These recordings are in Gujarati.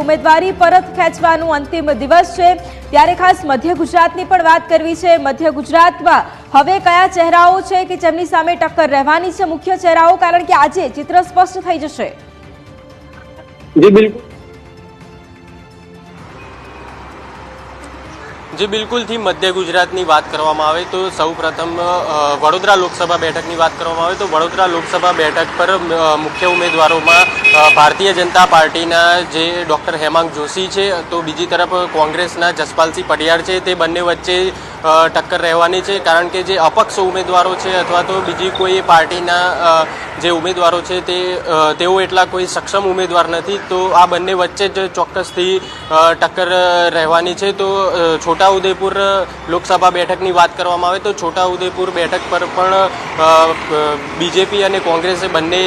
ઉમેદવારી પરત ખેંચવાનું અંતિમ દિવસ છે. ત્યારે ખાસ મધ્ય ગુજરાતની પણ વાત કરવી છે. મધ્ય ગુજરાતમાં હવે કયા ચહેરાઓ છે કે જેમની સામે ટક્કર રહેવાની છે? મુખ્ય ચહેરાઓ, કારણ કે આજે ચિત્ર સ્પષ્ટ થઈ જશે. જી, બિલકુલ. જે બિલકુલથી મધ્ય ગુજરાતની વાત કરવામાં આવે તો સૌ પ્રથમ વડોદરા લોકસભા બેઠકની વાત કરવામાં આવે તો વડોદરા લોકસભા બેઠક પર મુખ્ય ઉમેદવારોમાં ભારતીય જનતા પાર્ટીના જે ડૉક્ટર હેમાંગ જોશી છે, તો બીજી તરફ કોંગ્રેસના જસપાલસિંહ પટિયાર છે, તે બંને વચ્ચે ટક્કર રહેવાની છે, કારણ કે જે અપક્ષ ઉમેદવારો છે અથવા તો બીજી કોઈ પાર્ટીના જે ઉમેદવારો છે તે તેઓ એટલા કોઈ સક્ષમ ઉમેદવાર નથી. તો આ બંને વચ્ચે જ ચોક્કસથી ટક્કર રહેવાની છે. તો છોટાઉદેપુર લોકસભા બેઠકની વાત કરવામાં આવે તો છોટાઉદેપુર બેઠક પર પણ બીજેપી અને કોંગ્રેસે બંને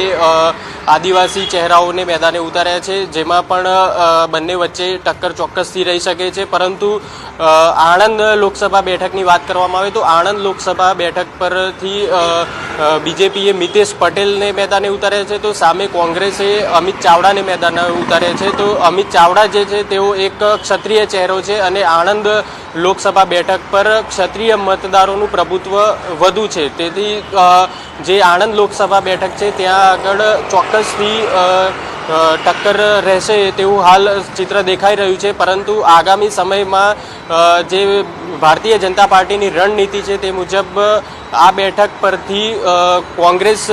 આદિવાસી ચહેરાઓને મેદાને ઉતાર્યા છે, જેમાં પણ બંને વચ્ચે ટક્કર ચોક્કસથી રહી શકે છે. પરંતુ આણંદ લોકસભા બેઠકની વાત કરવામાં આવે તો આણંદ લોકસભા બેઠક પરથી બીજેપીએ મિતેશ પટેલને મેદાને ઉતાર્યા છે, તો સામે કોંગ્રેસે અમિત ચાવડાને મેદાને ઉતાર્યા છે. તો અમિત ચાવડા જે છે, તેઓ એક ક્ષત્રિય ચહેરો છે અને આણંદ લોકસભા બેઠક પર ક્ષત્રિય મતદારોનું પ્રભુત્વ વધુ છે. તેથી જે આણંદ લોકસભા બેઠક છે, ત્યાં આગળ ચોક્કસથી ટક્કર રહેશે તેવું હાલ ચિત્ર દેખાઈ રહ્યું છે. પરંતુ આગામી સમયમાં જે ભારતીય જનતા પાર્ટીની રણનીતિ છે, તે મુજબ આ બેઠક પરથી કોંગ્રેસ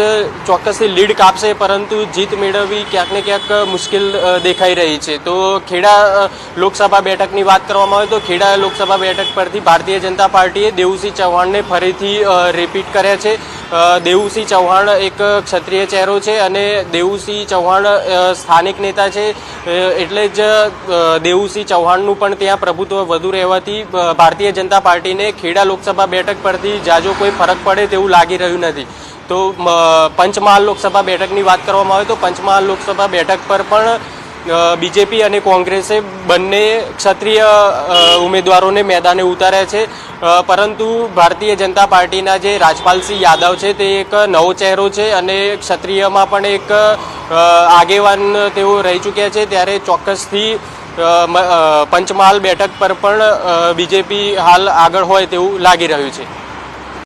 ચોક્કસથી લીડ કાપશે, પરંતુ જીત મેળવવી ક્યાંક ને ક્યાંક મુશ્કેલ દેખાઈ રહી છે. તો ખેડા લોકસભા બેઠકની વાત કરવામાં આવે તો ખેડા લોકસભા બેઠક પરથી ભારતીય જનતા પાર્ટીએ દેવુસિંહ ચૌહાણને ફરીથી રિપીટ કર્યા છે. દેવુસિંહ ચૌહાણ એક ક્ષત્રિય ચહેરો છે અને દેવુસિંહ ચૌહાણ સ્થાનિક નેતા છે. એટલે જ દેવુસિંહ ચૌહાણનું પણ ત્યાં પ્રભુત્વ વધુ રહેવાથી ભારતીય જનતા પાર્ટીને ખેડા લોકસભા બેઠક પરથી જાજો કોઈ ફરક પડે તેવું લાગી રહ્યું નથી. તો પંચમહાલ લોકસભા બેઠકની વાત કરવામાં આવે તો પંચમહાલ લોકસભા બેઠક પર પણ બીજેપી અને કોંગ્રેસે બંને ક્ષત્રિય ઉમેદવારોને મેદાને ઉતાર્યા છે. પરંતુ ભારતીય જનતા પાર્ટીના જે રાજપાલસિંહ યાદવ છે તે એક નવો ચહેરો છે અને ક્ષત્રિયમાં પણ એક આગેવાન તેઓ રહી ચૂક્યા છે. ત્યારે ચોક્કસથી પંચમહાલ બેઠક પર પણ બીજેપી હાલ આગળ હોય તેવું લાગી રહ્યું છે.